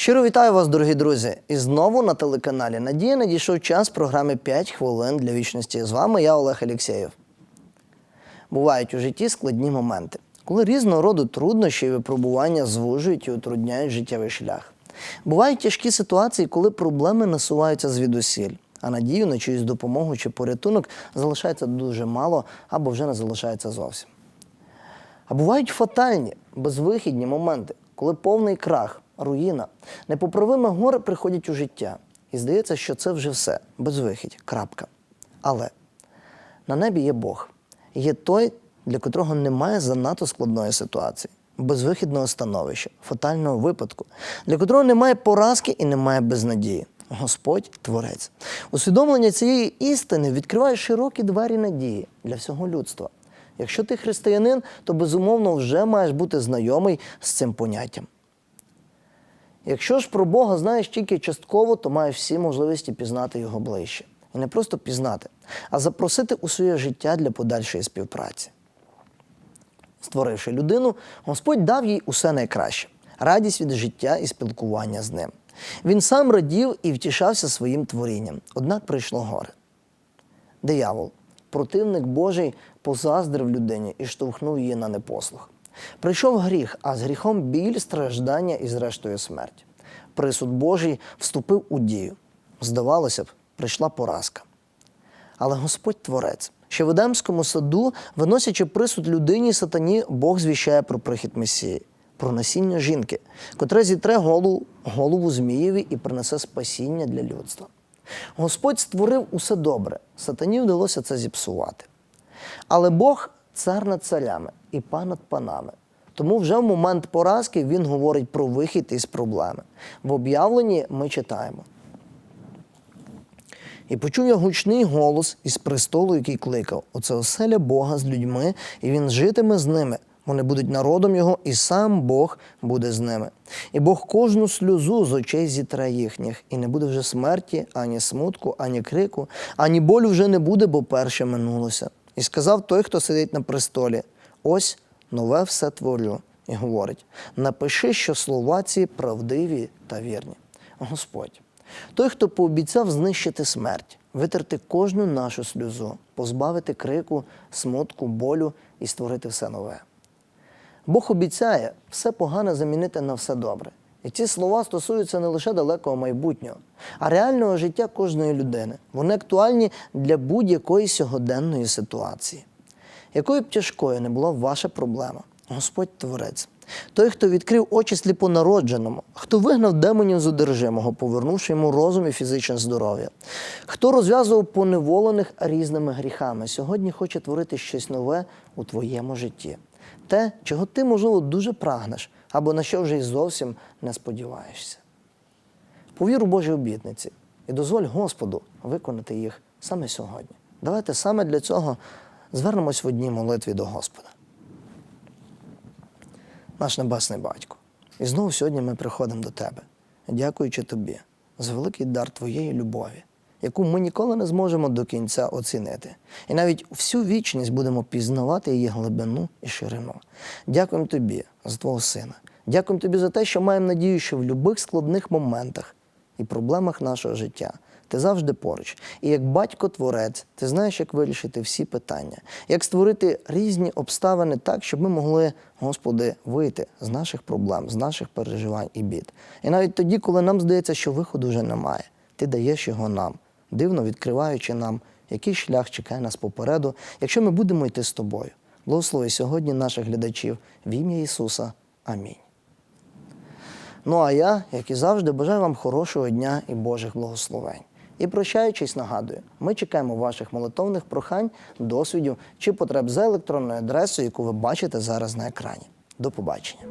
Щиро вітаю вас, дорогі друзі! І знову на телеканалі Надія надійшов час програми «5 хвилин для вічності. З вами я, Олег Алєксєєв. Бувають у житті складні моменти, коли різного роду труднощі і випробування звужують і утрудняють життєвий шлях. Бувають тяжкі ситуації, коли проблеми насуваються звідусіль, а надію на чиюсь допомогу чи порятунок залишається дуже мало або вже не залишається зовсім. А бувають фатальні, безвихідні моменти, коли повний крах, руїна, непоправиме горе приходять у життя. І здається, що це вже все, безвихідь, крапка. Але на небі є Бог, є той, для котрого немає занадто складної ситуації, безвихідного становища, фатального випадку, для котрого немає поразки і немає безнадії. Господь Творець. Усвідомлення цієї істини відкриває широкі двері надії для всього людства. Якщо ти християнин, то безумовно вже маєш бути знайомий з цим поняттям. Якщо ж про Бога знаєш тільки частково, то маєш всі можливості пізнати його ближче. І не просто пізнати, а запросити у своє життя для подальшої співпраці. Створивши людину, Господь дав їй усе найкраще радість від життя і спілкування з ним. Він сам радів і втішався своїм творінням, однак прийшло горе. Диявол, противник Божий, позаздрив людині і штовхнув її на непослух. Прийшов гріх, а з гріхом біль, страждання і, зрештою, смерть. Присуд Божий вступив у дію. Здавалося б, прийшла поразка. Але Господь Творець, що в Едемському саду, виносячи присуд людині, сатані, Бог звіщає про прихід Месії, про насіння жінки, котре зітре голову, голову Змієві і принесе спасіння для людства. Господь створив усе добре, сатані вдалося це зіпсувати. Але Бог цар над царями і пан над панами. Тому вже в момент поразки він говорить про вихід із проблеми. В об'явленні ми читаємо. І почув я гучний голос із престолу, який кликав: Оце оселя Бога з людьми, і він житиме з ними. Вони будуть народом його, і сам Бог буде з ними. І Бог кожну сльозу з очей зітре їхніх, і не буде вже смерті, ані смутку, ані крику, ані болю вже не буде, бо перше минулося. І сказав той, хто сидить на престолі: ось нове все творю. І говорить: напиши, що слова ці правдиві та вірні. Господь. Той, хто пообіцяв знищити смерть, витерти кожну нашу сльозу, позбавити крику, смутку, болю і створити все нове. Бог обіцяє все погане замінити на все добре. І ці слова стосуються не лише далекого майбутнього, а реального життя кожної людини. Вони актуальні для будь-якої сьогоденної ситуації. Якою б тяжкою не була ваша проблема, Господь Творець, той, хто відкрив очі сліпонародженому, хто вигнав демонів з одержимого, повернувши йому розум і фізичне здоров'я, хто розв'язував поневолених різними гріхами, сьогодні хоче творити щось нове у твоєму житті. Те, чого ти, можливо, дуже прагнеш, або на що вже й зовсім не сподіваєшся. Повір у Божі обітниці і дозволь Господу виконати їх саме сьогодні. Давайте саме для цього звернемось в одній молитві до Господа. Наш Небесний Батько. І знову сьогодні ми приходимо до Тебе, дякуючи Тобі за великий дар Твоєї любові, яку ми ніколи не зможемо до кінця оцінити. І навіть всю вічність будемо пізнавати її глибину і ширину. Дякуємо Тобі за Твого Сина. Дякуємо Тобі за те, що маємо надію, що в будь-яких складних моментах і проблемах нашого життя ти завжди поруч. І як батько-творець, ти знаєш, як вирішити всі питання, як створити різні обставини так, щоб ми могли, Господи, вийти з наших проблем, з наших переживань і бід. І навіть тоді, коли нам здається, що виходу вже немає, ти даєш його нам, дивно відкриваючи нам, який шлях чекає нас попереду, якщо ми будемо йти з тобою. Благослови сьогодні наших глядачів в ім'я Ісуса. Амінь. Ну а я, як і завжди, бажаю вам хорошого дня і Божих благословень. І прощаючись, нагадую, ми чекаємо ваших молитовних прохань, досвідів чи потреб за електронною адресою, яку ви бачите зараз на екрані. До побачення.